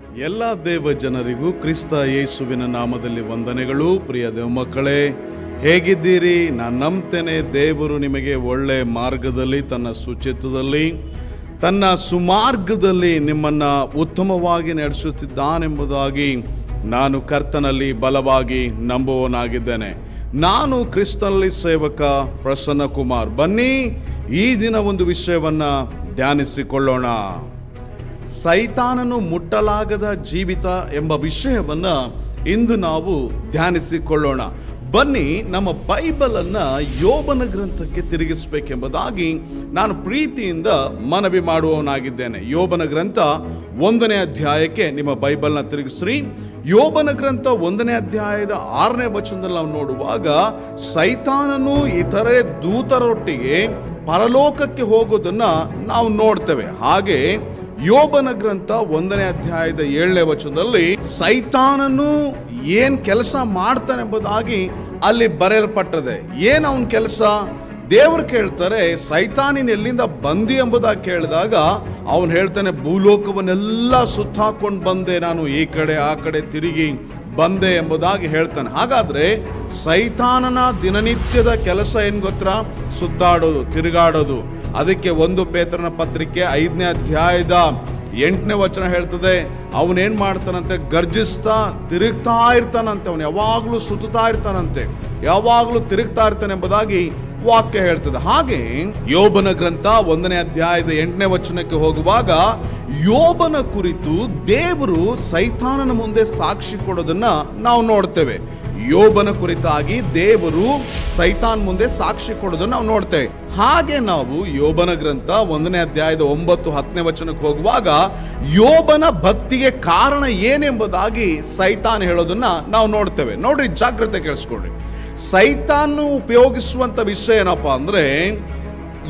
ಎಲ್ಲ ದೇವ ಜನರಿಗೂ ಕ್ರಿಸ್ತ ಯೇಸುವಿನ ನಾಮದಲ್ಲಿ ವಂದನೆಗಳು. ಪ್ರಿಯ ದೇವ ಮಕ್ಕಳೇ, ಹೇಗಿದ್ದೀರಿ? ನಾನು ನಂಬ್ತೇನೆ ದೇವರು ನಿಮಗೆ ಒಳ್ಳೆ ಮಾರ್ಗದಲ್ಲಿ, ತನ್ನ ಶುಚಿತ್ವದಲ್ಲಿ ತನ್ನ ಸುಮಾರ್ಗದಲ್ಲಿ ನಿಮ್ಮನ್ನ ಉತ್ತಮವಾಗಿ ನಡೆಸುತ್ತಿದ್ದಾನೆಂಬುದಾಗಿ ನಾನು ಕರ್ತನಲ್ಲಿ ಬಲವಾಗಿ ನಂಬುವನಾಗಿದ್ದೇನೆ ನಾನು ಕ್ರಿಸ್ತನಲ್ಲಿ ಸೇವಕ ಪ್ರಸನ್ನ ಕುಮಾರ್ ಬನ್ನಿ, ಈ ದಿನ ಒಂದು ವಿಷಯವನ್ನ ಧ್ಯಾನಿಸಿಕೊಳ್ಳೋಣ. ಸೈತಾನನು ಮುಟ್ಟಲಾಗದ ಜೀವಿತ ಎಂಬ ವಿಷಯವನ್ನ ಇಂದು ನಾವು ಧ್ಯಾನಿಸಿಕೊಳ್ಳೋಣ. ಬನ್ನಿ ನಮ್ಮ ಬೈಬಲನ್ನು ಯೋಬನ ಗ್ರಂಥಕ್ಕೆ ತಿರುಗಿಸಬೇಕೆಂಬುದಾಗಿ ನಾನು ಪ್ರೀತಿಯಿಂದ ಮನವಿ ಮಾಡುವವನಾಗಿದ್ದೇನೆ. ಯೋಬನ ಗ್ರಂಥ ಒಂದನೇ ಅಧ್ಯಾಯಕ್ಕೆ ನಿಮ್ಮ ಬೈಬಲ್ನ ತಿರುಗಿಸ್ರಿ. ಯೋಬನ ಗ್ರಂಥ ಒಂದನೇ ಅಧ್ಯಾಯದ ಆರನೇ ವಚನದಲ್ಲಿ ನಾವು ನೋಡುವಾಗ, ಸೈತಾನನು ಇತರೆ ದೂತರೊಟ್ಟಿಗೆ ಪರಲೋಕಕ್ಕೆ ಹೋಗೋದನ್ನು ನಾವು ನೋಡ್ತೇವೆ. ಹಾಗೆ ಯೋಬನ ಗ್ರಂಥ ಒಂದನೇ ಅಧ್ಯಾಯದ ಏಳನೇ ವಚನದಲ್ಲಿ ಸೈತಾನನು ಏನ್ ಕೆಲಸ ಮಾಡ್ತಾನೆಂಬುದಾಗಿ ಅಲ್ಲಿ ಬರೆಯಲ್ಪಟ್ಟದೆ. ಏನ್ ಅವನ ಕೆಲಸ? ದೇವರು ಕೇಳ್ತಾರೆ, ಸೈತಾನಿನ ಎಲ್ಲಿಂದ ಬಂದಿ ಎಂಬುದಾಗಿ ಕೇಳಿದಾಗ ಅವನು ಹೇಳ್ತಾನೆ, ಭೂಲೋಕವನ್ನೆಲ್ಲ ಸುತ್ತಾಕೊಂಡು ಬಂದೆ ನಾನು, ಈ ಕಡೆ, ಆ ಕಡೆ ತಿರುಗಿ ಬಂದೆ ಎಂಬುದಾಗಿ ಹೇಳ್ತಾನೆ. ಹಾಗಾದ್ರೆ ಸೈತಾನನ ದಿನನಿತ್ಯದ ಕೆಲಸ ಏನ್ ಗೊತ್ತಾ? ಸುತ್ತಾಡೋದು, ತಿರುಗಾಡೋದು. ಅದಕ್ಕೆ ಒಂದು ಪೇತ್ರನ ಪತ್ರಿಕೆ ಐದನೇ ಅಧ್ಯಾಯದ ಎಂಟನೇ ವಚನ ಹೇಳ್ತದೆ, ಅವನೇನ್ ಮಾಡ್ತಾನಂತೆ? ಗರ್ಜಿಸ್ತಾ ತಿರುಗ್ತಾ ಇರ್ತಾನಂತೆ ಅವನು, ಯಾವಾಗಲೂ ಸುತ್ತಾ ಇರ್ತಾನಂತೆ, ಯಾವಾಗಲೂ ತಿರುಗ್ತಾ ಇರ್ತಾನೆ ಎಂಬುದಾಗಿ ವಾಕ್ಯ ಹೇಳ್ತದೆ. ಹಾಗೆ ಯೋಬನ ಗ್ರಂಥ ಒಂದನೇ ಅಧ್ಯಾಯದ ಎಂಟನೇ ವಚನಕ್ಕೆ ಹೋಗುವಾಗ, ಯೋಬನ ಕುರಿತು ದೇವರು ಸೈತಾನನ ಮುಂದೆ ಸಾಕ್ಷಿ ಕೊಡೋದನ್ನ ನಾವು ನೋಡ್ತೇವೆ. ಯೋಬನ ಕುರಿತಾಗಿ ದೇವರು ಸೈತಾನ್ ಮುಂದೆ ಸಾಕ್ಷಿ ಕೊಡೋದನ್ನ ನಾವು ನೋಡ್ತೇವೆ. ಹಾಗೆ ನಾವು ಯೋಬನ ಗ್ರಂಥ ಒಂದನೇ ಅಧ್ಯಾಯದ ಒಂಬತ್ತು ಹತ್ತನೇ ವಚನಕ್ಕೆ ಹೋಗುವಾಗ ಯೋಬನ ಭಕ್ತಿಗೆ ಕಾರಣ ಏನೆಂಬುದಾಗಿ ಸೈತಾನ್ ಹೇಳೋದನ್ನ ನಾವು ನೋಡ್ತೇವೆ. ನೋಡ್ರಿ, ಜಾಗ್ರತೆ ಕೇಳಿಸ್ಕೊಡ್ರಿ ಸೈತಾನ್ ಉಪಯೋಗಿಸುವಂತ ವಿಷಯ ಏನಪ್ಪಾ ಅಂದ್ರೆ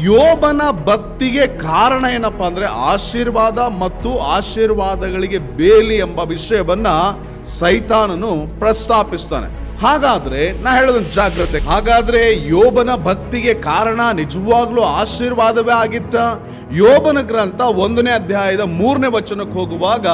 ಯೋಬನ ಭಕ್ತಿಗೆ ಕಾರಣ ಏನಪ್ಪಾ ಅಂದ್ರೆ ಆಶೀರ್ವಾದ ಮತ್ತು ಆಶೀರ್ವಾದಗಳಿಗೆ ಬೇಲಿ ಎಂಬ ವಿಷಯವನ್ನ ಸೈತಾನನು ಪ್ರಸ್ತಾಪಿಸ್ತಾನೆ. ಹಾಗಾದ್ರೆ ನಾ ಹೇಳೋದೊಂದು ಜಾಗ್ರತೆ. ಹಾಗಾದ್ರೆ ಯೋಬನ ಭಕ್ತಿಗೆ ಕಾರಣ ನಿಜವಾಗ್ಲೂ ಆಶೀರ್ವಾದವೇ ಆಗಿತ್ತ? ಯೋಬನ ಗ್ರಂಥ ಒಂದನೇ ಅಧ್ಯಾಯದ ಮೂರನೇ ವಚನಕ್ಕೆ ಹೋಗುವಾಗ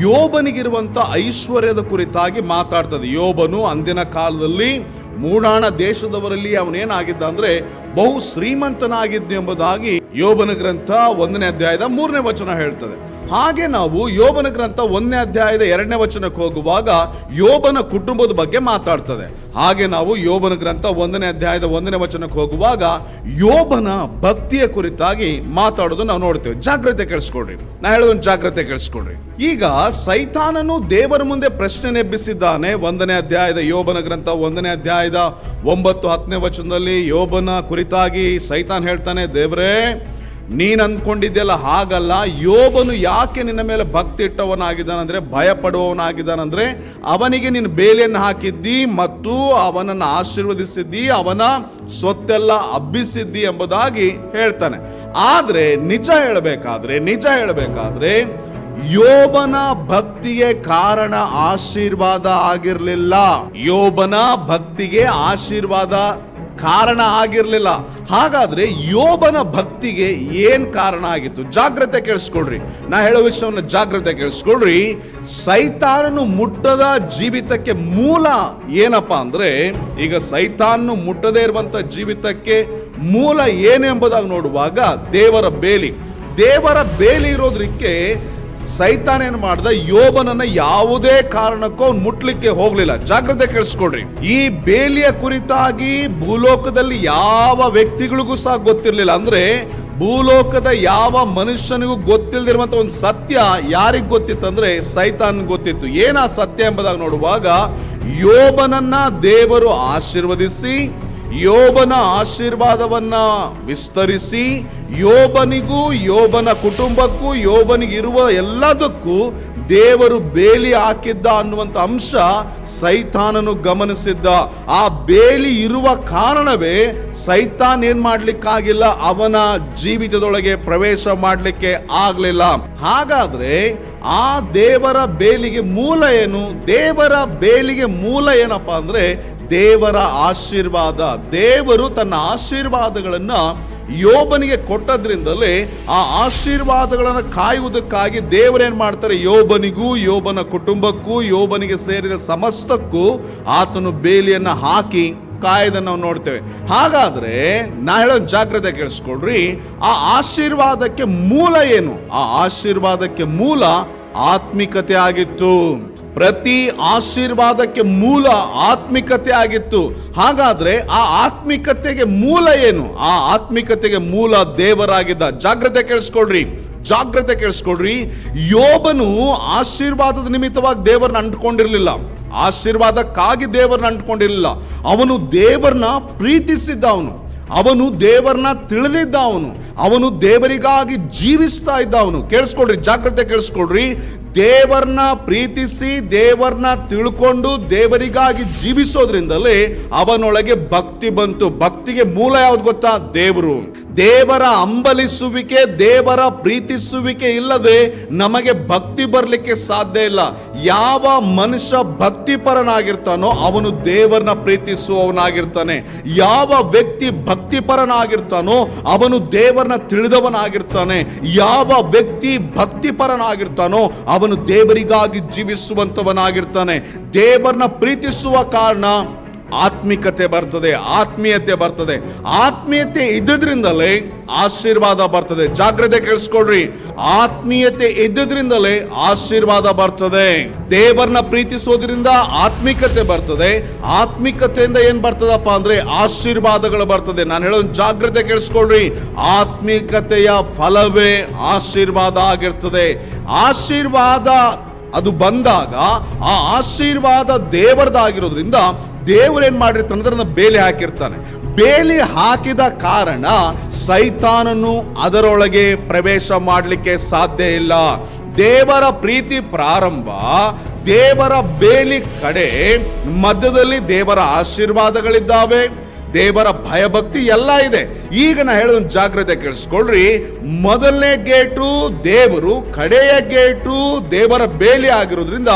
ಯೋಬನಿಗಿರುವಂತ ಐಶ್ವರ್ಯದ ಕುರಿತಾಗಿ ಮಾತಾಡ್ತದೆ. ಯೋಬನು ಅಂದಿನ ಕಾಲದಲ್ಲಿ ಮೂಡಾಣ ದೇಶದವರಲ್ಲಿ ಅವನೇನಾಗಿದ್ದ ಅಂದ್ರೆ ಬಹು ಶ್ರೀಮಂತನಾಗಿದ್ದು ಎಂಬುದಾಗಿ ಯೋಬನ ಗ್ರಂಥ ಒಂದನೇ ಅಧ್ಯಾಯದ ಮೂರನೇ ವಚನ ಹೇಳ್ತದೆ. ಹಾಗೆ ನಾವು ಯೋಬನ ಗ್ರಂಥ ಒಂದನೇ ಅಧ್ಯಾಯದ ಎರಡನೇ ವಚನಕ್ಕೆ ಹೋಗುವಾಗ ಯೋಬನ ಕುಟುಂಬದ ಬಗ್ಗೆ ಮಾತಾಡ್ತದೆ. ಹಾಗೆ ನಾವು ಯೋಬನ ಗ್ರಂಥ ಒಂದನೇ ಅಧ್ಯಾಯದ ಒಂದನೇ ವಚನಕ್ಕೆ ಹೋಗುವಾಗ ಯೋಬನ ಭಕ್ತಿಯ ಕುರಿತಾಗಿ ಮಾತಾಡೋದು ನಾವು ನೋಡ್ತೇವೆ. ಜಾಗ್ರತೆ ಕೇಳಿಸ್ಕೊಡ್ರಿ ನಾ ಹೇಳೋದೊಂದು ಜಾಗ್ರತೆ ಕೇಳಿಸ್ಕೊಡ್ರಿ ಈಗ ಸೈತಾನನು ದೇವರ ಮುಂದೆ ಪ್ರಶ್ನೆ ಎಬ್ಬಿಸಿದ್ದಾನೆ. ಒಂದನೇ ಅಧ್ಯಾಯದ ಯೋಬನ ಗ್ರಂಥ ಒಂದನೇ ಅಧ್ಯಾಯದ ಒಂಬತ್ತು ಹತ್ತನೇ ವಚನದಲ್ಲಿ ಯೋಬನ ಕುರಿತಾಗಿ ಸೈತಾನ್ ಹೇಳ್ತಾನೆ, ದೇವರೇ, ನೀನು ಅಂದ್ಕೊಂಡಿದ್ದೆಲ್ಲ ಹಾಗಲ್ಲ. ಯೋಬನು ಯಾಕೆ ನಿನ್ನ ಮೇಲೆ ಭಕ್ತಿ ಇಟ್ಟವನಾಗಿದ್ದಾನಂದ್ರೆ ಭಯ ಪಡುವವನಾಗಿದ್ದಾನಂದ್ರೆ ಅವನಿಗೆ ನೀನು ಬೇಲಿಯನ್ನು ಹಾಕಿದ್ದಿ ಮತ್ತು ಅವನನ್ನು ಆಶೀರ್ವದಿಸಿದ್ದಿ, ಅವನ ಸ್ವತ್ತೆಲ್ಲ ಹಬ್ಬಿಸಿದ್ದಿ ಎಂಬುದಾಗಿ ಹೇಳ್ತಾನೆ. ಆದರೆ ನಿಜ ಹೇಳಬೇಕಾದ್ರೆ ನಿಜ ಹೇಳಬೇಕಾದ್ರೆ, ಯೋಬನ ಭಕ್ತಿಗೆ ಕಾರಣ ಆಶೀರ್ವಾದ ಆಗಿರಲಿಲ್ಲ. ಯೋಬನ ಭಕ್ತಿಗೆ ಆಶೀರ್ವಾದ ಕಾರಣ ಆಗಿರಲಿಲ್ಲ. ಹಾಗಾದ್ರೆ ಯೋಬನ ಭಕ್ತಿಗೆ ಏನು ಕಾರಣ ಆಗಿತ್ತು? ಜಾಗ್ರತೆ ಕೇಳಿಸ್ಕೊಳ್ರಿ. ನಾ ಹೇಳೋ ವಿಷಯವನ್ನು ಜಾಗ್ರತೆ ಕೇಳಿಸ್ಕೊಳ್ರಿ. ಸೈತಾನನು ಮುಟ್ಟದ ಜೀವಿತಕ್ಕೆ ಮೂಲ ಏನಪ್ಪ ಅಂದ್ರೆ, ಈಗ ಸೈತಾನನು ಮುಟ್ಟದೇ ಇರುವಂತ ಜೀವಿತಕ್ಕೆ ಮೂಲ ಏನೆಂಬುದಾಗಿ ನೋಡುವಾಗ ದೇವರ ಬೇಲಿ. ದೇವರ ಬೇಲಿ ಇರೋದ್ರಿಗೆ ಸೈತಾನ ಏನ್ ಮಾಡ್ದ, ಯೋಬನನ್ನ ಯಾವುದೇ ಕಾರಣಕ್ಕೂ ಅವ್ನು ಮುಟ್ಲಿಕ್ಕೆ ಹೋಗ್ಲಿಲ್ಲ. ಜಾಗ್ರತೆ ಕೇಳಿಸ್ಕೊಡ್ರಿ ಈ ಬೇಲಿಯ ಕುರಿತಾಗಿ ಭೂಲೋಕದಲ್ಲಿ ಯಾವ ವ್ಯಕ್ತಿಗಳಿಗೂ ಸಹ ಗೊತ್ತಿರಲಿಲ್ಲ. ಅಂದ್ರೆ ಭೂಲೋಕದ ಯಾವ ಮನುಷ್ಯನಿಗೂ ಗೊತ್ತಿಲ್ಲದಿರುವಂತ ಒಂದು ಸತ್ಯ ಯಾರಿಗ್ ಗೊತ್ತಿತ್ತಂದ್ರೆ ಸೈತಾನ್ ಗೊತ್ತಿತ್ತು. ಏನ ಸತ್ಯ ಎಂಬುದಾಗಿ ನೋಡುವಾಗ ಯೋಬನನ್ನ ದೇವರು ಆಶೀರ್ವದಿಸಿ ಯೋಬನ ಆಶೀರ್ವಾದವನ್ನ ವಿಸ್ತರಿಸಿ ಯೋಬನಿಗೂ, ಯೋಬನ ಕುಟುಂಬಕ್ಕೂ, ಯೋಬನಿಗಿರುವ ಎಲ್ಲದಕ್ಕೂ ದೇವರು ಬೇಲಿ ಹಾಕಿದ್ದ ಅನ್ನುವಂತ ಅಂಶ ಸೈತಾನನು ಗಮನಿಸಿದ್ದ. ಆ ಬೇಲಿ ಇರುವ ಕಾರಣವೇ ಸೈತಾನ್ ಏನ್ ಮಾಡ್ಲಿಕ್ಕಾಗಿಲ್ಲ? ಅವನ ಜೀವಿತದೊಳಗೆ ಪ್ರವೇಶ ಮಾಡಲಿಕ್ಕೆ ಆಗ್ಲಿಲ್ಲ. ಹಾಗಾದ್ರೆ ಆ ದೇವರ ಬೇಲಿಗೆ ಮೂಲ ಏನು? ದೇವರ ಬೇಲಿಗೆ ಮೂಲ ಏನಪ್ಪಾ ಅಂದ್ರೆ ದೇವರ ಆಶೀರ್ವಾದ, ದೇವರು ತನ್ನ ಆಶೀರ್ವಾದಗಳನ್ನು ಯೋಬನಿಗೆ ಕೊಟ್ಟದ್ರಿಂದಲೇ ಆ ಆಶೀರ್ವಾದಗಳನ್ನು ಕಾಯುವುದಕ್ಕಾಗಿ ದೇವರೇನು ಮಾಡ್ತಾರೆ? ಯೋಬನಿಗೂ, ಯೋಬನ ಕುಟುಂಬಕ್ಕೂ, ಯೋಬನಿಗೆ ಸೇರಿದ ಸಮಸ್ತಕ್ಕೂ ಆತನು ಬೇಲಿಯನ್ನ ಹಾಕಿ ಕಾಯ್ದನ್ನು ನಾವು ನೋಡ್ತೇವೆ. ಹಾಗಾದ್ರೆ ನಾ ಹೇಳೋ ಜಾಗ್ರತೆ ಕೇಳಿಸ್ಕೊಳ್ರಿ. ಆ ಆಶೀರ್ವಾದಕ್ಕೆ ಮೂಲ ಏನು? ಆ ಆಶೀರ್ವಾದಕ್ಕೆ ಮೂಲ ಆತ್ಮಿಕತೆ ಆಗಿತ್ತು. ಪ್ರತಿ ಆಶೀರ್ವಾದಕ್ಕೆ ಮೂಲ ಆತ್ಮಿಕತೆ ಆಗಿತ್ತು. ಹಾಗಾದರೆ ಆ ಆತ್ಮಿಕತೆಗೆ ಮೂಲ ಏನು? ಆ ಆತ್ಮಿಕತೆಗೆ ಮೂಲ ದೇವರಾಗಿದ್ದ. ಜಾಗ್ರತೆ ಕೇಳಿಸ್ಕೊಳ್ರಿ. ಜಾಗ್ರತೆ ಕೇಳಿಸ್ಕೊಳ್ರಿ. ಯೋಬನು ಆಶೀರ್ವಾದದ ನಿಮಿತ್ತವಾಗಿ ದೇವರನ್ನ ಅಂಟ್ಕೊಂಡಿರಲಿಲ್ಲ. ಆಶೀರ್ವಾದಕ್ಕಾಗಿ ದೇವರನ್ನ ಅಂಟ್ಕೊಂಡಿರಲಿಲ್ಲ. ಅವನು ದೇವರನ್ನ ಪ್ರೀತಿಸಿದ್ದ ಅವನು ಅವನು ದೇವರನ್ನ ತಿಳಿದಿದ್ದ ಅವನು ಅವನು ದೇವರಿಗಾಗಿ ಜೀವಿಸ್ತಾ ಇದ್ದ ಅವನು ಕೇಳಿಸ್ಕೊಳ್ರಿ, ಜಾಗ್ರತೆ ಕೇಳಿಸ್ಕೊಳ್ರಿ. ದೇವರನ್ನ ಪ್ರೀತಿಸಿ, ದೇವರನ್ನ ತಿಳ್ಕೊಂಡು ದೇವರಿಗಾಗಿ ಜೀವಿಸೋದ್ರಿಂದಲೇ ಅವನೊಳಗೆ ಭಕ್ತಿ ಬಂತು. ಭಕ್ತಿಗೆ ಮೂಲ ಯಾವ್ದು ಗೊತ್ತಾ? ದೇವರು. ದೇವರ ಅಂಬಲಿಸುವಿಕೆ, ದೇವರ ಪ್ರೀತಿಸುವಿಕೆ ಇಲ್ಲದೆ ನಮಗೆ ಭಕ್ತಿ ಬರಲಿಕ್ಕೆ ಸಾಧ್ಯ ಇಲ್ಲ. ಯಾವ ಮನುಷ್ಯ ಭಕ್ತಿಪರನಾಗಿರ್ತಾನೋ ಅವನು ದೇವರನ್ನ ಪ್ರೀತಿಸುವವನಾಗಿರ್ತಾನೆ. ಯಾವ ವ್ಯಕ್ತಿ ಭಕ್ತಿಪರನಾಗಿರ್ತಾನೋ ಅವನು ದೇವರನ್ನ ತಿಳಿದವನಾಗಿರ್ತಾನೆ. ಯಾವ ವ್ಯಕ್ತಿ ಭಕ್ತಿಪರನಾಗಿರ್ತಾನೋ ಅವನು ದೇವರಿಗಾಗಿ ಜೀವಿಸುವಂತವನಾಗಿರ್ತಾನೆ. ದೇವರನ್ನ ಪ್ರೀತಿಸುವ ಕಾರಣ ಆತ್ಮಿಕತೆ ಬರ್ತದೆ, ಆತ್ಮೀಯತೆ ಬರ್ತದೆ. ಆತ್ಮೀಯತೆ ಇದ್ದದ್ರಿಂದಲೇ ಆಶೀರ್ವಾದ ಬರ್ತದೆ. ಜಾಗ್ರತೆ ಕೇಳಿಸ್ಕೊಳ್ರಿ. ಆತ್ಮೀಯತೆ ಇದ್ದದ್ರಿಂದಲೇ ಆಶೀರ್ವಾದ ಬರ್ತದೆ. ದೇವರನ್ನ ಪ್ರೀತಿಸೋದ್ರಿಂದ ಆತ್ಮಿಕತೆ ಬರ್ತದೆ. ಆತ್ಮಿಕತೆಯಿಂದ ಏನ್ ಬರ್ತದಪ್ಪ ಅಂದ್ರೆ ಆಶೀರ್ವಾದಗಳು ಬರ್ತದೆ. ನಾನು ಹೇಳೋದು ಜಾಗ್ರತೆ ಕೇಳಿಸ್ಕೊಳ್ರಿ. ಆತ್ಮಿಕತೆಯ ಫಲವೇ ಆಶೀರ್ವಾದ ಆಗಿರ್ತದೆ. ಆಶೀರ್ವಾದ ಅದು ಬಂದಾಗ ಆ ಆಶೀರ್ವಾದ ದೇವರದಾಗಿರೋದ್ರಿಂದ ದೇವರೇನ್ ಮಾಡಿರ್ತಾನೆ ಅಂದ್ರೆ ಅದನ್ನು ಬೇಲಿ ಹಾಕಿರ್ತಾನೆ. ಬೇಲಿ ಹಾಕಿದ ಕಾರಣ ಸೈತಾನನು ಅದರೊಳಗೆ ಪ್ರವೇಶ ಮಾಡಲಿಕ್ಕೆ ಸಾಧ್ಯ ಇಲ್ಲ. ದೇವರ ಪ್ರೀತಿ ಪ್ರಾರಂಭ, ದೇವರ ಬೇಲಿ ಕಡೆ ಮಧ್ಯದಲ್ಲಿ ದೇವರ ಆಶೀರ್ವಾದಗಳಿದ್ದಾವೆ. ದೇವರ ಭಯಭಕ್ತಿ ಎಲ್ಲ ಇದೆ. ಈಗ ನಾ ಹೇಳೋದು ಜಾಗ್ರತೆ ಕೇಳಿಸ್ಕೊಳ್ರಿ. ಮೊದಲನೇ ಗೇಟು ದೇವರು, ಕಡೆಯ ಗೇಟು ದೇವರ ಬೇಲಿ ಆಗಿರೋದ್ರಿಂದ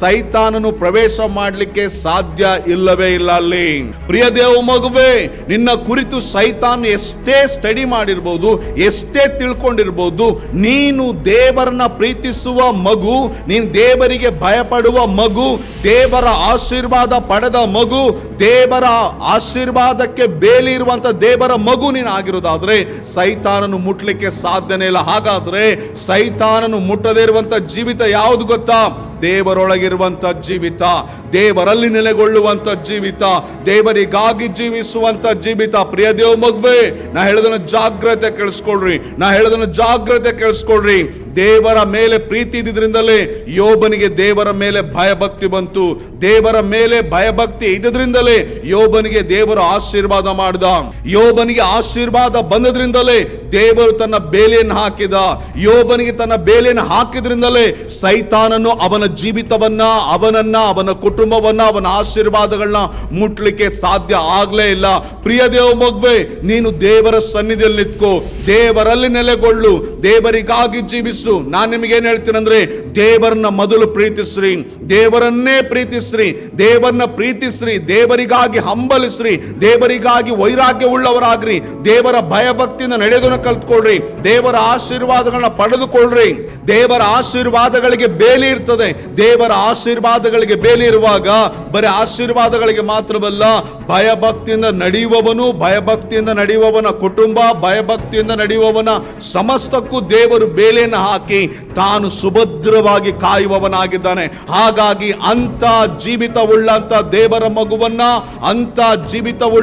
ಸೈತಾನನು ಪ್ರವೇಶ ಮಾಡಲಿಕ್ಕೆ ಸಾಧ್ಯ ಇಲ್ಲವೇ ಇಲ್ಲ ಅಲ್ಲಿ. ಪ್ರಿಯ ದೇವ ಮಗುವೆ, ನಿನ್ನ ಕುರಿತು ಸೈತಾನ್ ಎಷ್ಟೇ ಸ್ಟಡಿ ಮಾಡಿರ್ಬೋದು, ಎಷ್ಟೇ ತಿಳ್ಕೊಂಡಿರ್ಬೋದು, ನೀನು ದೇವರನ್ನ ಪ್ರೀತಿಸುವ ಮಗು, ನೀನು ದೇವರಿಗೆ ಭಯಪಡುವ ಮಗು, ದೇವರ ಆಶೀರ್ವಾದ ಪಡೆದ ಮಗು, ದೇವರ ಆಶೀರ್ವಾದಕ್ಕೆ ಬೇಲಿ ಇರುವಂತ ದೇವರ ಮಗು ನೀನು ಸೈತಾನನು ಮುಟ್ಲಿಕ್ಕೆ ಸಾಧ್ಯನೇ ಇಲ್ಲ. ಹಾಗಾದ್ರೆ ಸೈತಾನನು ಮುಟ್ಟದೇ ಜೀವಿತ ಯಾವುದು ಗೊತ್ತಾ? ದೇವರೊಳಗಿರುವಂತ ಜೀವಿತ, ದೇವರಲ್ಲಿ ನೆಲೆಗೊಳ್ಳುವಂತ ಜೀವಿತ, ದೇವರಿಗಾಗಿ ಜೀವಿಸುವಂತ ಜೀವಿತ. ಪ್ರಿಯ ದೇವ ಮಗ್ಬೆ ನಾ ಹೇಳದನ್ನ ಜಾಗ್ರತೆ ಕೇಳಿಸ್ಕೊಳ್ರಿ, ನಾ ಹೇಳದನ್ನ ಜಾಗ್ರತೆ ಕೇಳಿಸ್ಕೊಳ್ರಿ. ದೇವರ ಮೇಲೆ ಪ್ರೀತಿ ಇದ್ದಿದ್ರಿಂದಲೇ ಯೋಬನಿಗೆ ದೇವರ ಮೇಲೆ ಭಯಭಕ್ತಿ ಬಂತು. ದೇವರ ಮೇಲೆ ಭಯಭಕ್ತಿ ಇದ್ದಿದ್ರಿಂದಲೇ ಯೋಬನಿಗೆ ದೇವರ ಆಶೀರ್ವಾದ ಮಾಡಿದ. ಯೋಬನಿಗೆ ಆಶೀರ್ವಾದ ಬಂದದ್ರಿಂದಲೇ ದೇವರು ತನ್ನ ಬೇಲೆಯನ್ನು ಹಾಕಿದ. ಯೋಬನಿಗೆ ತನ್ನ ಬೇಲೆಯನ್ನು ಹಾಕಿದ್ರಿಂದಲೇ ಸೈತಾನನು ಅವನ ಜೀವಿತವನ್ನ, ಅವನನ್ನ, ಅವನ ಕುಟುಂಬವನ್ನ, ಅವನ ಆಶೀರ್ವಾದಗಳನ್ನ ಮುಟ್ಲಿಕ್ಕೆ ಸಾಧ್ಯ ಆಗ್ಲೇ ಇಲ್ಲ. ಪ್ರಿಯ ದೇವ ಮಗುವೆ, ನೀನು ದೇವರ ಸನ್ನಿಧಿಯಲ್ಲಿ ನಿಂತ್ಕೋ. ದೇವರಲ್ಲಿ ನೆಲೆಗೊಳ್ಳು. ದೇವರಿಗಾಗಿ ಜೀವಿಸು. ನಾನು ನಿಮಗೆ ಏನ್ ಹೇಳ್ತೀನಿ ಅಂದ್ರೆ, ದೇವರನ್ನ ಮೊದಲು ಪ್ರೀತಿಸ್ರಿ. ದೇವರನ್ನೇ ಪ್ರೀತಿಸ್ರಿ. ದೇವರನ್ನ ಪ್ರೀತಿಸ್ರಿ. ದೇವರಿಗಾಗಿ ಹಂಬಲಿಸ್ರಿ. ದೇವರಿಗಾಗಿ ವೈರಾಗ್ಯ ಉಳ್ಳವರಾಗ್ರಿ ದೇವರ ಭಯಭಕ್ತಿಯಿಂದ ನಡೆದನ್ನು ಕಲ್ತ್ಕೊಳ್ರಿ. ದೇವರ ಆಶೀರ್ವಾದಗಳನ್ನ ಪಡೆದುಕೊಳ್ಳ್ರಿ ದೇವರ ಆಶೀರ್ವಾದಗಳಿಗೆ ಬೇಲಿ ಇರ್ತದೆ. ದೇವರ ಆಶೀರ್ವಾದಗಳಿಗೆ ಬೇಲಿ ಇರುವಾಗ ಬರೀ ಆಶೀರ್ವಾದಗಳಿಗೆ ಮಾತ್ರವಲ್ಲ, ಭಯಭಕ್ತಿಯಿಂದ ನಡೆಯುವವನು ಭಯಭಕ್ತಿಯಿಂದ ನಡೆಯುವವನ ಕುಟುಂಬ, ಭಯಭಕ್ತಿಯಿಂದ ನಡೆಯುವವನ ಸಮಸ್ತಕ್ಕೂ ದೇವರು ಬೇಲೆಯನ್ನು ಹಾಕಿ ತಾನು ಸುಭದ್ರವಾಗಿ ಕಾಯುವವನಾಗಿದ್ದಾನೆ. ಹಾಗಾಗಿ ಅಂತ ಜೀವಿತವುಳ್ಳಂತ ದೇವರ ಮಗುವನ್ನ ಅಂತ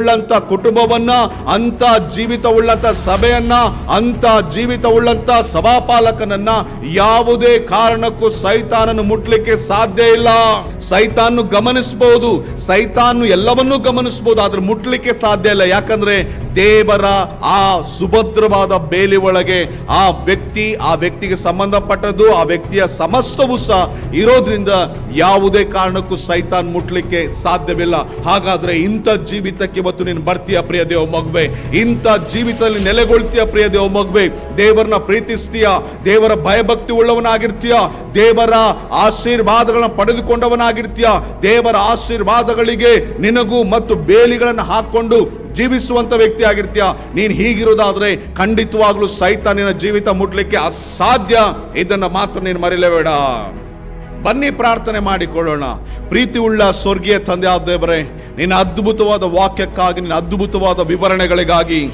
ಜೀವಿತವುಳ್ಳಂತ ಕುಟುಂಬವನ್ನ ಅಂತ ಜೀವಿತವುಳ್ಳಂತ ಸಭೆಯನ್ನ ಅಂತ ಜೀವಿತ ಉಳ್ಳಂತ ಸಭಾಪಾಲಕನನ್ನ ಯಾವುದೇ ಕಾರಣಕ್ಕೂ ಸೈತಾನನ್ನು ಮುಟ್ಲಿಕ್ಕೆ ಸಾಧ್ಯ ಇಲ್ಲ. ಸೈತಾನು ಗಮನಿಸಬಹುದು ಸೈತಾನು ಎಲ್ಲವನ್ನೂ ಗಮನಿಸಬಹುದು ಆದ್ರೆ ಮುಟ್ಲಿಕ್ಕೆ ಸಾಧ್ಯ ಇಲ್ಲ. ಯಾಕಂದ್ರೆ ದೇವರ ಆ ಸುಭದ್ರವಾದ ಬೇಲಿ ಒಳಗೆ ಆ ವ್ಯಕ್ತಿ, ಆ ವ್ಯಕ್ತಿಗೆ ಸಂಬಂಧಪಟ್ಟದ್ದು, ಆ ವ್ಯಕ್ತಿಯ ಸಮಸ್ತವು ಸಹ ಇರೋದ್ರಿಂದ ಯಾವುದೇ ಕಾರಣಕ್ಕೂ ಸೈತಾನ್ ಮುಟ್ಲಿಕ್ಕೆ ಸಾಧ್ಯವಿಲ್ಲ. ಹಾಗಾದ್ರೆ ಇಂಥ ಜೀವಿತಕ್ಕೆ ಇವತ್ತು ನೀನು ಬರ್ತೀಯ ಪ್ರಿಯ ದೇವ ಮಗುವೆ. ಇಂಥ ಜೀವಿತದಲ್ಲಿ ನೆಲೆಗೊಳ್ತೀಯ ಪ್ರಿಯ ದೇವ ಮಗುವೆ. ದೇವರನ್ನ ಪ್ರೀತಿಸ್ತೀಯ. ದೇವರ ಭಯಭಕ್ತಿ ಉಳ್ಳವನಾಗಿರ್ತೀಯ ದೇವರ ಆಶೀರ್ವಾದಗಳನ್ನ ಪಡೆದುಕೊಂಡವನಾಗಿರ್ತೀಯ. ದೇವರ ಆಶೀರ್ವಾದಗಳಿಗೆ ನಿನಗೂ ಮತ್ತು ಬೇಲಿಗಳನ್ನು ಹಾಕ್ಕೊಂಡು ಜೀವಿಸುವಂತ ವ್ಯಕ್ತಿ ಆಗಿರ್ತೀಯ ನೀನು ಹೀಗಿರೋದಾದ್ರೆ ಖಂಡಿತವಾಗ್ಲೂ ಸಹಿತ ನಿನ್ನ ಜೀವಿತ ಮುಟ್ಲಿಕ್ಕೆ ಅಸಾಧ್ಯ. ಇದನ್ನ ಮಾತ್ರ ನೀನು ಮರಿಲೇಬೇಡ. ಬನ್ನಿ ಪ್ರಾರ್ಥನೆ ಮಾಡಿಕೊಳ್ಳೋಣ. ಪ್ರೀತಿ ಉಳ್ಳ ಸ್ವರ್ಗೀಯ ತಂದೆ ಆದ ದೇವರೇ, ನಿನ್ನ ಅದ್ಭುತವಾದ ವಾಕ್ಯಕ್ಕಾಗಿ, ನಿನ್ನ ಅದ್ಭುತವಾದ ವಿವರಣೆಗಳಿಗಾಗಿ,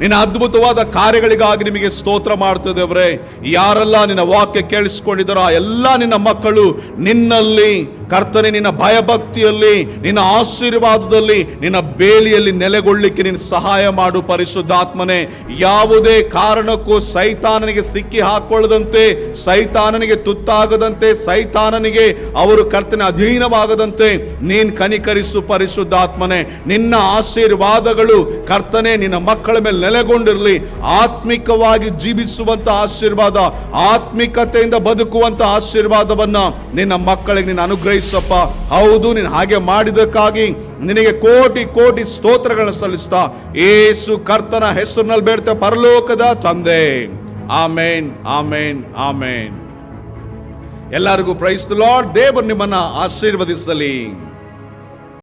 ನಿನ್ನ ಅದ್ಭುತವಾದ ಕಾರ್ಯಗಳಿಗಾಗಿ ನಿಮಗೆ ಸ್ತೋತ್ರ ಮಾಡ್ತಿದ್ದೇವ್ರೆ ಯಾರೆಲ್ಲ ನಿನ್ನ ವಾಕ್ಯ ಕೇಳಿಸ್ಕೊಂಡಿದ್ದಾರೋ ಆ ಎಲ್ಲ ನಿನ್ನ ಮಕ್ಕಳು ನಿನ್ನಲ್ಲಿ ಕರ್ತನೆ, ನಿನ್ನ ಭಯಭಕ್ತಿಯಲ್ಲಿ, ನಿನ್ನ ಆಶೀರ್ವಾದದಲ್ಲಿ, ನಿನ್ನ ಬೇಲಿಯಲ್ಲಿ ನೆಲೆಗೊಳ್ಳಿಕ್ಕೆ ನೀನು ಸಹಾಯ ಮಾಡು ಪರಿಶುದ್ಧಾತ್ಮನೆ. ಯಾವುದೇ ಕಾರಣಕ್ಕೂ ಸೈತಾನನಿಗೆ ಸಿಕ್ಕಿ ಹಾಕೊಳ್ಳದಂತೆ, ಸೈತಾನನಿಗೆ ತುತ್ತಾಗದಂತೆ, ಸೈತಾನನಿಗೆ ಅವರು ಕರ್ತನೆ ಅಧೀನವಾಗದಂತೆ ನೀನು ಕನಿಕರಿಸು ಪರಿಶುದ್ಧಾತ್ಮನೆ. ನಿನ್ನ ಆಶೀರ್ವಾದಗಳು ಕರ್ತನೆ, ನಿನ್ನ ಮಕ್ಕಳ ಮೇಲೆ ನೆಲೆಗೊಂಡಿರಲಿ. ಆತ್ಮಿಕವಾಗಿ ಜೀವಿಸುವಂತ ಆಶೀರ್ವಾದ, ಆತ್ಮಿಕತೆಯಿಂದ ಬದುಕುವಂತ ಆಶೀರ್ವಾದವನ್ನ ನಿನ್ನ ಮಕ್ಕಳಿಗೆ ನೀನು ಅನುಗ್ರಹಿಸಪ್ಪ ಹೌದು, ನೀನು ಹಾಗೆ ಮಾಡಿದಕ್ಕಾಗಿ ನಿನಗೆ ಕೋಟಿ ಕೋಟಿ ಸ್ತೋತ್ರಗಳನ್ನು ಸಲ್ಲಿಸ್ತಾ ಏಸು ಕರ್ತನ ಹೆಸರಿನಲ್ಲಿ ಬೇಡ್ತ ಪರಲೋಕದ ತಂದೆ. ಆಮೇನ್ ಆಮೇನ್ ಆಮೇನ್. ಎಲ್ಲರಿಗೂ ಪ್ರೈಸ್ ಲಾರ್ಡ್ ದೇವರು ನಿಮ್ಮನ್ನ ಆಶೀರ್ವದಿಸಲಿ.